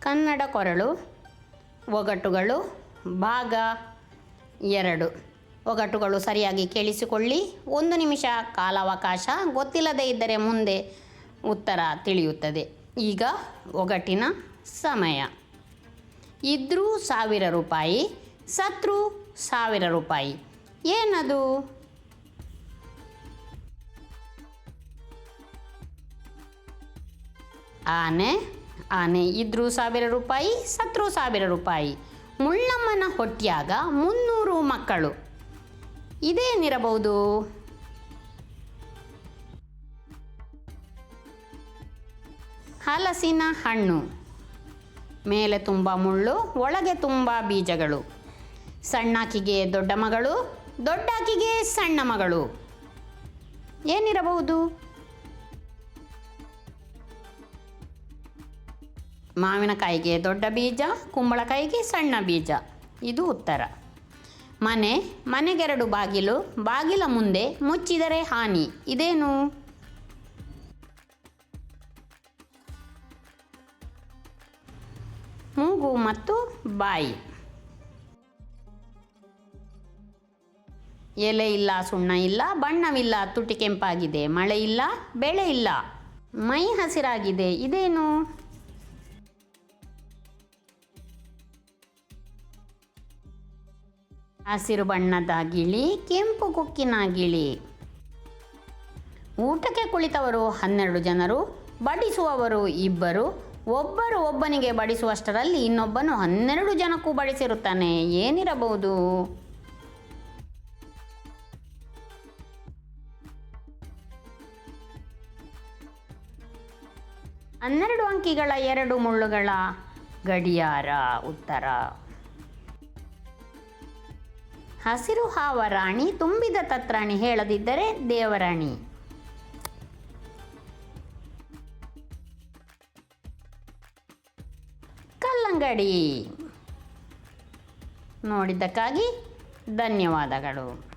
ಕನ್ನಡ ಕೊರಳು, ಒಗಟುಗಳು, ಭಾಗ ಎರಡು. ಒಗಟುಗಳು ಸರಿಯಾಗಿ ಕೇಳಿಸಿಕೊಳ್ಳಿ. ಒಂದು ನಿಮಿಷ ಕಾಲಾವಕಾಶ ಗೊತ್ತಿಲ್ಲದೇ ಇದ್ದರೆ ಮುಂದೆ ಉತ್ತರ ತಿಳಿಯುತ್ತದೆ. ಈಗ ಒಗಟಿನ ಸಮಯ. ಇದ್ರೂ ಸಾವಿರ ರೂಪಾಯಿ, ಸತ್ರು ಸಾವಿರ ರೂಪಾಯಿ. ಏನದು? ಆನೆ ಆನೆ ಇದ್ರೂ ಸಾವಿರ ರೂಪಾಯಿ, ಸತ್ರು ಸಾವಿರ ರೂಪಾಯಿ. ಮುಳ್ಳಮ್ಮನ ಹೊಟ್ಯಾಗ ಮುನ್ನೂರು ಮಕ್ಕಳು. ಇದೇನಿರಬಹುದು? ಹಲಸಿನ ಹಣ್ಣು. ಮೇಲೆ ತುಂಬ ಮುಳ್ಳು, ಒಳಗೆ ತುಂಬ ಬೀಜಗಳು. ಸಣ್ಣಾಕಿಗೆ ದೊಡ್ಡ ಮಗಳು, ದೊಡ್ಡಾಕಿಗೆ ಸಣ್ಣ ಮಗಳು. ಏನಿರಬಹುದು? ಮಾವಿನಕಾಯಿಗೆ ದೊಡ್ಡ ಬೀಜ, ಕುಂಬಳಕಾಯಿಗೆ ಸಣ್ಣ ಬೀಜ. ಇದು ಉತ್ತರ. ಮನೆ, ಮನೆಗೆರಡು ಬಾಗಿಲು, ಬಾಗಿಲ ಮುಂದೆ ಮುಚ್ಚಿದರೆ ಹಾನಿ. ಇದೇನು? ಮೂಗು ಮತ್ತು ಬಾಯಿ. ಎಲೆ ಇಲ್ಲ, ಸುಣ್ಣ ಇಲ್ಲ, ಬಣ್ಣವಿಲ್ಲ ತುಟಿ ಕೆಂಪಾಗಿದೆ ಮಳೆ ಇಲ್ಲ, ಬೆಳೆ ಇಲ್ಲ. ಮೈ ಹಸಿರಾಗಿದೆ. ಇದೇನು? ಹಸಿರು ಬಣ್ಣದ ಗಿಳಿ, ಕೆಂಪು ಕೊಕ್ಕಿನ ಗಿಳಿ. ಊಟಕ್ಕೆ ಕುಳಿತವರು ಹನ್ನೆರಡು ಜನರು, ಬಡಿಸುವವರು ಇಬ್ಬರು. ಒಬ್ಬರು ಒಬ್ಬನಿಗೆ ಬಡಿಸುವಷ್ಟರಲ್ಲಿ ಇನ್ನೊಬ್ಬನು ಹನ್ನೆರಡು ಜನಕ್ಕೂ ಬಡಿಸಿರುತ್ತಾನೆ. ಏನಿರಬಹುದು? ಹನ್ನೆರಡು ಅಂಕಿಗಳ ಎರಡು ಮುಳ್ಳುಗಳ ಗಡಿಯಾರ. ಉತ್ತರ. ಹಸಿರು ಹಾವ ರಾಣಿ ತುಂಬಿದ ತತ್ರಾಣಿ ಹೇಳದಿದ್ದರೆ ದೇವರಾಣಿ. ಕಲ್ಲಂಗಡಿ. ನೋಡಿದ್ದಕ್ಕಾಗಿ ಧನ್ಯವಾದಗಳು.